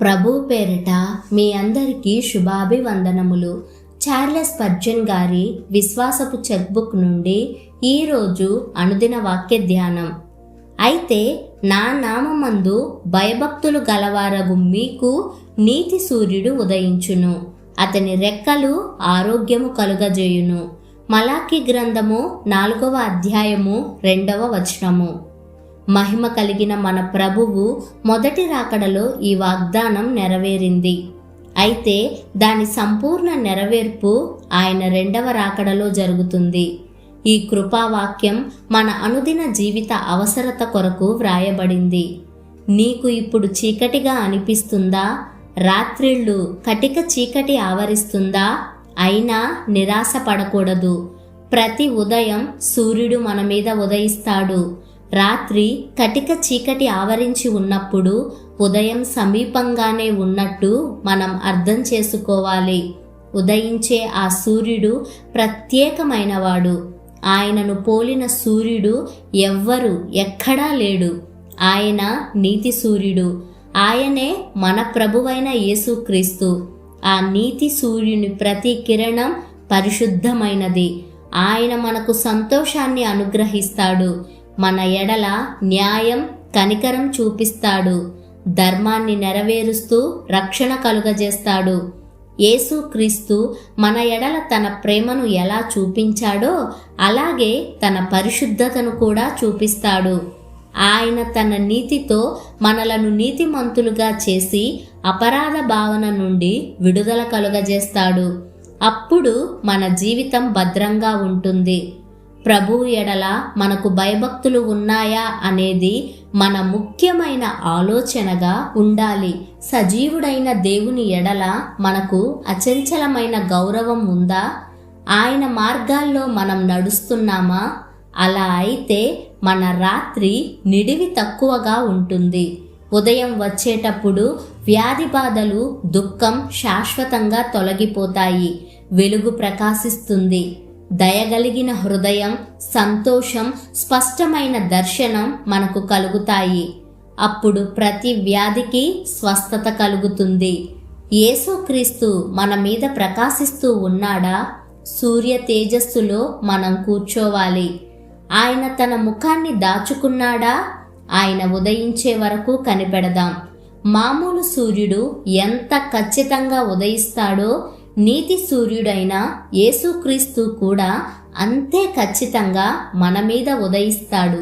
ప్రభు పేరిట మీ అందరికీ శుభాభివందనములు. చార్లెస్ పర్జన్ గారి విశ్వాసపు చెక్బుక్ నుండి ఈరోజు అనుదిన వాక్య ధ్యానం. అయితే నా నామమందు భయభక్తులు గలవారగు మీకు నీతి సూర్యుడు ఉదయించును. అతని రెక్కలు ఆరోగ్యము కలుగజేయును. మలాకి గ్రంథము నాలుగవ అధ్యాయము రెండవ వచనము. మహిమ కలిగిన మన ప్రభువు మొదటి రాకడలో ఈ వాగ్దానం నెరవేరింది. అయితే దాని సంపూర్ణ నెరవేర్పు ఆయన రెండవ రాకడలో జరుగుతుంది. ఈ కృపావాక్యం మన అనుదిన జీవిత అవసరత కొరకు వ్రాయబడింది. నీకు ఇప్పుడు చీకటిగా అనిపిస్తుందా? రాత్రిళ్ళు కటిక చీకటి ఆవరిస్తుందా? అయినా నిరాశ పడకూడదు. ప్రతి ఉదయం సూర్యుడు మన మీద ఉదయిస్తాడు. రాత్రి కటిక చీకటి ఆవరించి ఉన్నప్పుడు ఉదయం సమీపంగానే ఉన్నట్టు మనం అర్థం చేసుకోవాలి. ఉదయించే ఆ సూర్యుడు ప్రత్యేకమైనవాడు. ఆయనను పోలిన సూర్యుడు ఎవ్వరు ఎక్కడా లేడు. ఆయన నీతి సూర్యుడు. ఆయనే మన ప్రభువైన యేసుక్రీస్తు. ఆ నీతి సూర్యుని ప్రతి కిరణం పరిశుద్ధమైనది. ఆయన మనకు సంతోషాన్ని అనుగ్రహిస్తాడు. మన ఎడల న్యాయం కనికరం చూపిస్తాడు. ధర్మాన్ని నెరవేరుస్తూ రక్షణ కలుగజేస్తాడు. యేసుక్రీస్తు మన ఎడల తన ప్రేమను ఎలా చూపించాడో అలాగే తన పరిశుద్ధతను కూడా చూపిస్తాడు. ఆయన తన నీతితో మనలను నీతిమంతులుగా చేసి అపరాధ భావన నుండి విడుదల కలుగజేస్తాడు. అప్పుడు మన జీవితం భద్రంగా ఉంటుంది. ప్రభు ఎడల మనకు భయభక్తులు ఉన్నాయా అనేది మన ముఖ్యమైన ఆలోచనగా ఉండాలి. సజీవుడైన దేవుని ఎడల మనకు అచంచలమైన గౌరవం ఉందా? ఆయన మార్గాల్లో మనం నడుస్తున్నామా? అలా అయితే మన రాత్రి నిడివి తక్కువగా ఉంటుంది. ఉదయం వచ్చేటప్పుడు వ్యాధి బాధలు దుఃఖం శాశ్వతంగా తొలగిపోతాయి. వెలుగు ప్రకాశిస్తుంది. దయగలిగిన హృదయం సంతోషం స్పష్టమైన దర్శనం మనకు కలుగుతాయి. అప్పుడు ప్రతి వ్యాధికి స్వస్థత కలుగుతుంది. యేసుక్రీస్తు మన మీద ప్రకాశిస్తూ ఉన్నాడా? సూర్య తేజస్సులో మనం కూర్చోవాలి. ఆయన తన ముఖాన్ని దాచుకున్నాడా? ఆయన ఉదయించే వరకు కనిపెడదాం. మామూలు సూర్యుడు ఎంత ఖచ్చితంగా ఉదయిస్తాడో నీతి సూర్యుడైన యేసుక్రీస్తు కూడా అంతే ఖచ్చితంగా మన మీద ఉదయిస్తాడు.